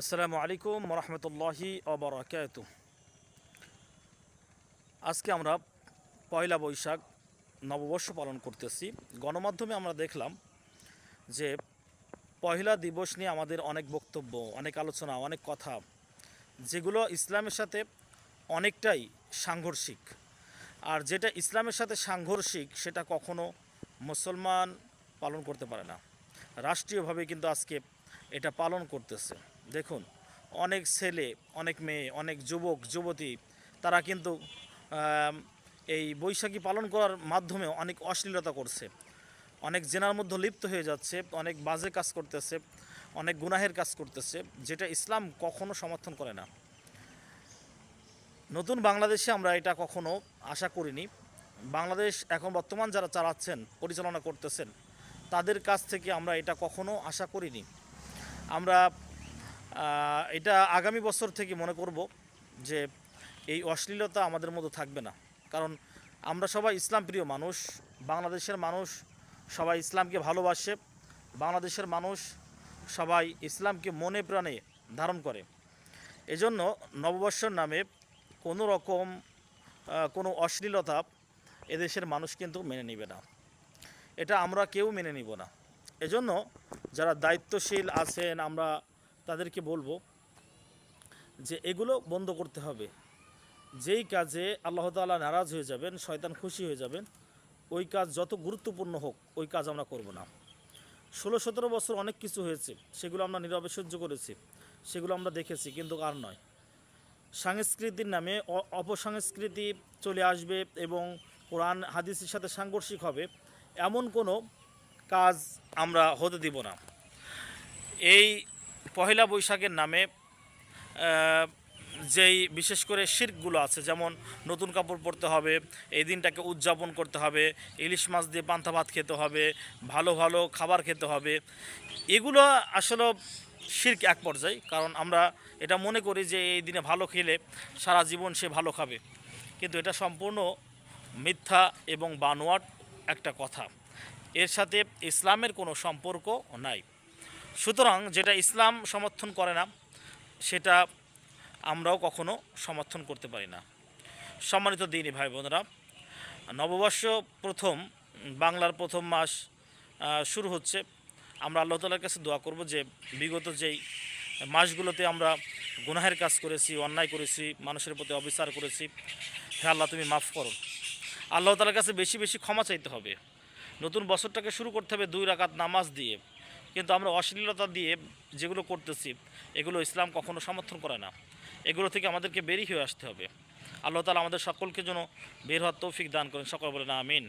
আসসালামু আলাইকুম রহমতুল্লাহি অবরাকাত আজকে আমরা পয়লা বৈশাখ নববর্ষ পালন করতেছি। গণমাধ্যমে আমরা দেখলাম যে পয়লা দিবস নিয়ে আমাদের অনেক বক্তব্য, অনেক আলোচনা, অনেক কথা, যেগুলো ইসলামের সাথে অনেকটাই সাংঘর্ষিক। আর যেটা ইসলামের সাথে সাংঘর্ষিক, সেটা কখনো মুসলমান পালন করতে পারে না। রাষ্ট্রীয়ভাবে কিন্তু আজকে এটা পালন করতেছে। দেখুন, অনেক ছেলে, অনেক মেয়ে, অনেক যুবক, যুবতী, তারা কিন্তু এই বৈশাখী পালন করার মাধ্যমে অনেক অশ্লীলতা করছে। অনেক জেনার মধ্যে লিপ্ত হয়ে যাচ্ছে, অনেক বাজে কাজ করতেছে, অনেক গুনাহের কাজ করতেছে, যেটা ইসলাম কখনো সমর্থন করে না। নতুন বাংলাদেশে আমরা এটা কখনো আশা করিনি। বাংলাদেশ এখন বর্তমান যারা চালাচ্ছেন, পরিচালনা করতেছেন, তাদের কাছ থেকে আমরা এটা কখনো আশা করিনি। আমরা এটা আগামী বছর থেকে মনে করব যে এই অশ্লীলতা আমাদের মতো থাকবে না। কারণ আমরা সবাই ইসলাম প্রিয় মানুষ, বাংলাদেশের মানুষ সবাই ইসলামকে ভালোবাসে, বাংলাদেশের মানুষ সবাই ইসলামকে মনে প্রাণে ধারণ করে। এজন্য নববর্ষর নামে কোনো রকম কোনো অশ্লীলতা এদেশের মানুষ কিন্তু মেনে নেবে না। এটা আমরা কেউ মেনে নিব না। এজন্য যারা দায়িত্বশীল আছেন, আমরা তাদেরকে বলব যে এগুলো বন্ধ করতে হবে। যেই কাজে আল্লাহ তাআলা নারাজ হয়ে যাবেন, শয়তান খুশি হয়ে যাবেন, ওই কাজ যত গুরুত্বপূর্ণ হোক, ওই কাজ আমরা করব না। ষোলো সতেরো বছর অনেক কিছু হয়েছে, সেগুলো আমরা নীরবে সহ্য করেছি, সেগুলো আমরা দেখেছি, কিন্তু আর নয়। সংস্কৃতির নামে অপসংস্কৃতি চলে আসবে এবং কোরআন, হাদিসের সাথে সাংঘর্ষিক হবে, এমন কোনো কাজ আমরা হতে দিব না। এই পহেলা বৈশাখের নামে যেই বিশেষ করে শির্কগুলো আছে, যেমন নতুন কাপড় পরতে হবে, এই দিনটাকে উদযাপন করতে হবে, ইলিশ মাছ দিয়ে পান্তা ভাত খেতে হবে, ভালো ভালো খাবার খেতে হবে, এগুলো আসলে শির্ক এক পর্যায়ে, কারণ আমরা এটা মনে করি যে এই দিনে ভালো খেলে সারা জীবন সে ভালো খাবে। কিন্তু এটা সম্পূর্ণ মিথ্যা এবং বানোয়াট একটা কথা। এর সাথে ইসলামের কোনো সম্পর্ক নাই। সুতরাং যেটা ইসলাম সমর্থন করে না, সেটা আমরাও কখনো সমর্থন করতে পারি না। সম্মানিত দিনই ভাই বোনরা, নববর্ষ প্রথম, বাংলার প্রথম মাস শুরু হচ্ছে। আমরা আল্লাহ তালার কাছে দোয়া করব যে বিগত যেই মাসগুলোতে আমরা গুনাহের কাজ করেছি, অন্যায় করেছি, মানুষের প্রতি অবিচার করেছি হ্যাঁ আল্লাহ তুমি মাফ করো। আল্লাহ তালার কাছে বেশি বেশি ক্ষমা চাইতে হবে। নতুন বছরটাকে শুরু করতে হবে দুই রাকাত নামাজ দিয়ে। কিন্তু আমরা অশ্লীলতা দিয়ে যেগুলো করতেছি, এগুলো ইসলাম কখনো সমর্থন করে না। এগুলো থেকে আমাদেরকে বেরিয়ে হয়ে আসতে হবে। আল্লাহ তালা আমাদের সকলকে যেন বের হওয়ার তৌফিক দান করেন। সকল বলে না আমিন।